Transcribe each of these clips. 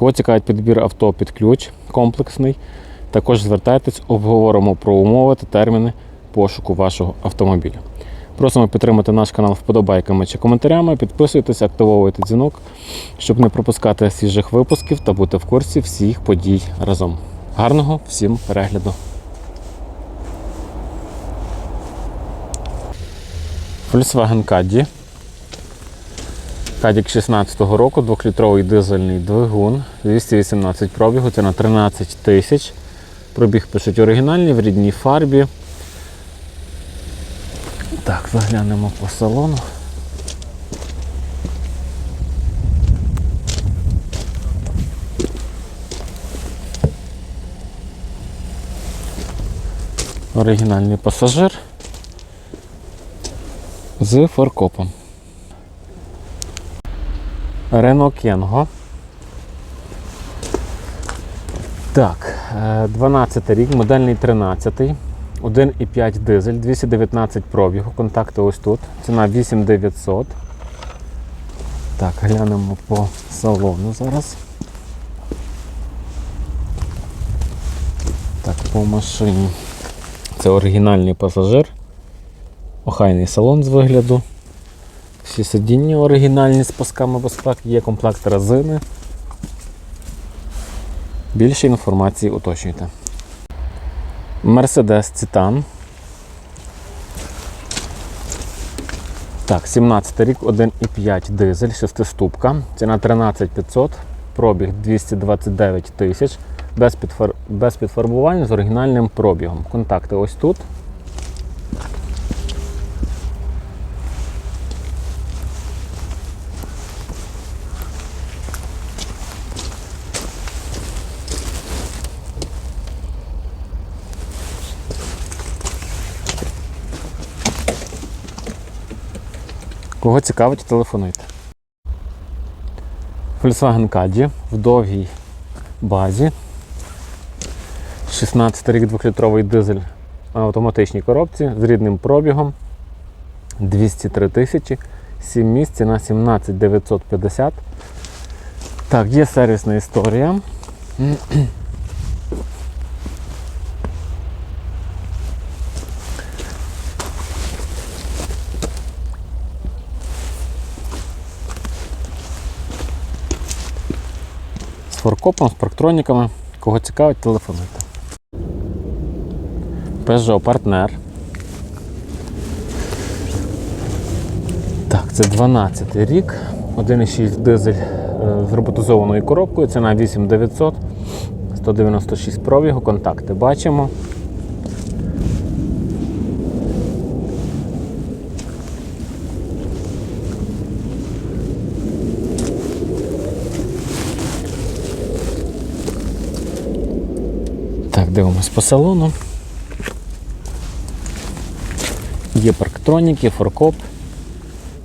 Кого цікавить підбір авто під ключ комплексний, також звертайтесь, обговоримо про умови та терміни пошуку вашого автомобіля. Просимо підтримати наш канал вподобайками чи коментарями, підписуйтесь, активовуйте дзвінок, щоб не пропускати свіжих випусків та бути в курсі всіх подій разом. Гарного всім перегляду! Volkswagen Caddy. Кадік 16-го року, 2-літровий дизельний двигун, 218 пробігу, це на 13 тисяч. Пробіг пишуть оригінальний в рідній фарбі. Так, заглянемо по салону. Оригінальний пасажир з фаркопом. Рено Кенго. Так, е, 12 рік, модельний 13, 1,5 дизель, 219 пробігу, контакти ось тут. Ціна 8900. Так, глянемо по салону зараз. Так, по машині. Це оригінальний пасажир. Охайний салон з вигляду. Всі сидіння оригінальні з пасками безпеки, є комплект резини. Більше інформації уточнюйте. Mercedes Цитан. Так, 17 рік, 1,5 дизель, 6-ступка. Ціна 13500, пробіг 229 тисяч, без, підфарбування з оригінальним пробігом. Контакти ось тут. Кого цікавить, телефонуйте. Volkswagen Caddy в довгій базі. 16 рік 2-літровий дизель на автоматичній коробці з рідним пробігом 203 тисячі, 7 місць на 17 950. Так, є сервісна історія. З форкопом, з парктроніками. Кого цікавить, телефонуйте. Peugeot партнер. Так, це 12 рік, 1,6 дизель е, з роботизованою коробкою, ціна 8900, 196 пробігу, контакти бачимо. Так, дивимось по салону. Є парктроніки, форкоп.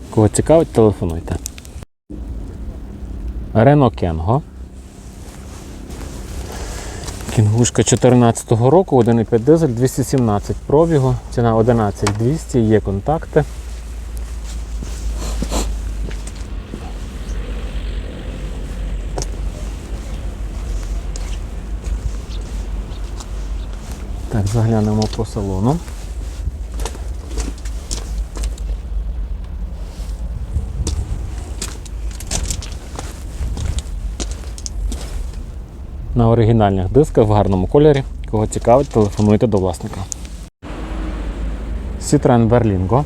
Кого цікавить, телефонуйте. Рено Кенго. Кінгушка 2014 року, 1,5 дизель, 217 пробігу, ціна 11200, є контакти. Так, заглянемо по салону. На оригінальних дисках в гарному кольорі. Кого цікавить, телефонуйте до власника. Citroen Berlingo.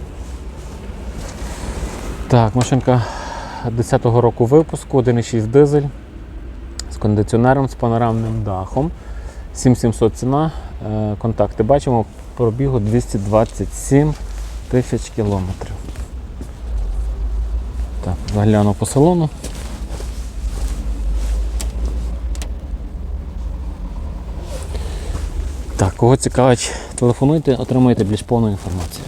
Так, машинка 10-го року випуску, 1,6 дизель з кондиціонером, з панорамним дахом. 7700 ціна. Е, контакти. Бачимо пробігу 227 тисяч кілометрів. Так, загляну по салону. Так, кого цікавить, телефонуйте, отримайте більш повну інформацію.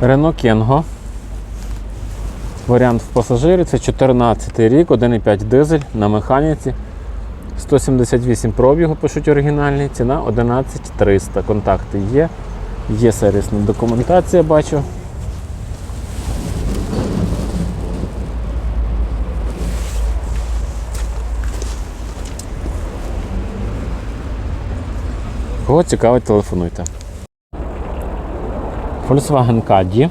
Рено Кенго. Варіант в пасажирі це 14 рік, 1,5 дизель на механіці. 178 пробігу, пишуть оригінальні, ціна 11300. Контакти є. Є сервісна документація, бачу. Кого цікавить, телефонуйте. Volkswagen Caddy.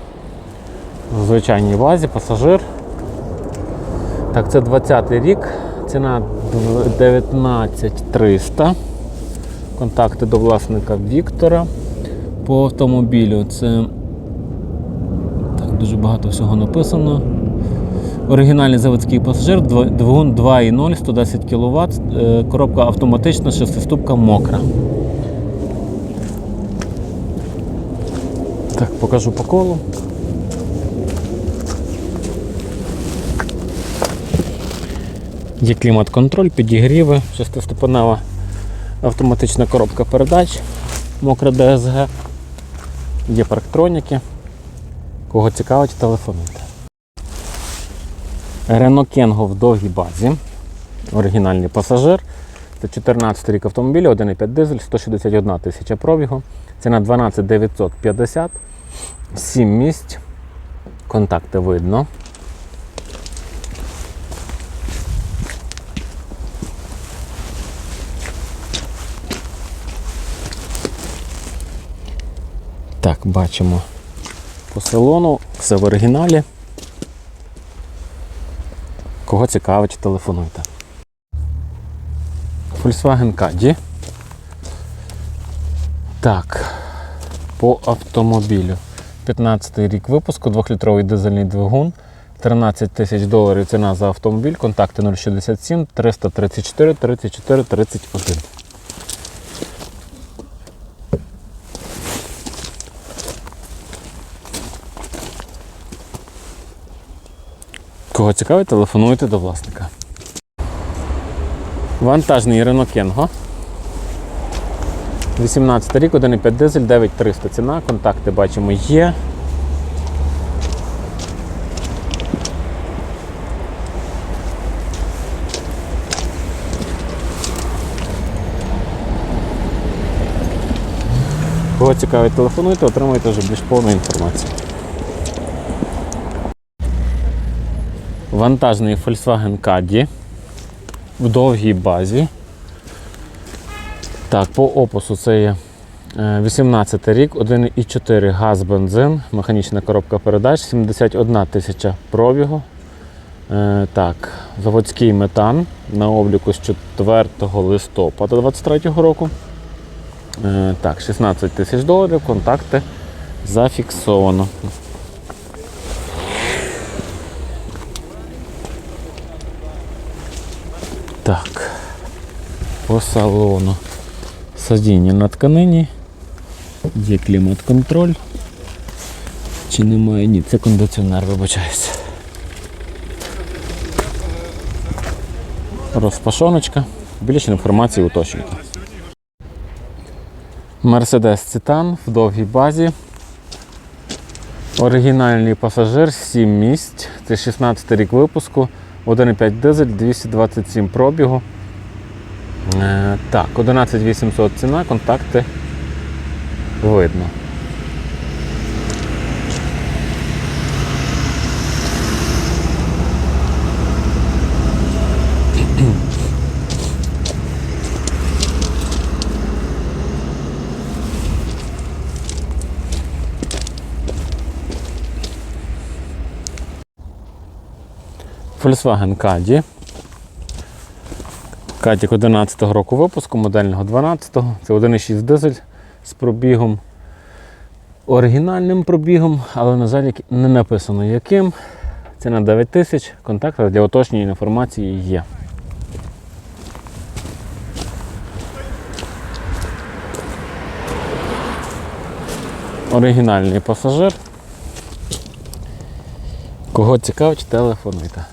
В звичайній базі, пасажир. Так, це 20 й рік. Ціна 19300. Контакти до власника Віктора. По автомобілю це так, дуже багато всього написано. Оригінальний заводський пасажир, двигун 2.0, 110 кВт, коробка автоматична, шестиступка мокра. Так, покажу по колу. Є клімат-контроль, підігріви, шестиступенева автоматична коробка передач, мокра ДСГ, є парктроніки. Кого цікавить, телефонуйте. Renault Kengo в довгій базі. Оригінальний пасажир. Це 14 рік автомобіля, 1,5 дизель, 161 тисяча пробігу. Ціна 12 950. 7 місць. Контакти видно. Так, бачимо по салону, все в оригіналі. Кого цікавить, телефонуйте. Volkswagen Caddy. Так, по автомобілю. 15 рік випуску, 2-літровий дизельний двигун, 13 тисяч доларів ціна за автомобіль, контакти 067 334 34 31. Кого цікавить, телефонуйте до власника. Вантажний Renault Kengo. 18 рік, 1,5 дизель, 9300 ціна, контакти бачимо є. Кого цікавить, телефонуйте, отримуєте вже більш повну інформацію. Вантажний Volkswagen Caddy в довгій базі. Так, по опису це є е, 18 рік, 1,4 газ бензин, механічна коробка передач, 71 тисяча пробігу. Е, Так, заводський метан на обліку з 4 листопада 2023 року. Е, Так, 16 тисяч доларів, контакти зафіксовано. Так, по салону. Сидіння на тканині. Є клімат-контроль. Чи немає? Ні, це кондиціонер, вибачаюся. Розпашоночка. Більше інформації уточнюйте. Мерседес Цитан в довгій базі. Оригінальний пасажир 7 місць. Це 16 рік випуску. 1,5 дизель, 227 пробігу. Е, так, 11800 ціна, контакти видно. Volkswagen Caddy. Катік 11 року випуску, модельного 12-го. Це 1,6 дизель з пробігом. Оригінальним пробігом, але, на жаль, не написано яким. Ціна 9 тисяч, контакти для уточнення інформації є. Оригінальний пасажир. Кого цікавить, телефонуйте.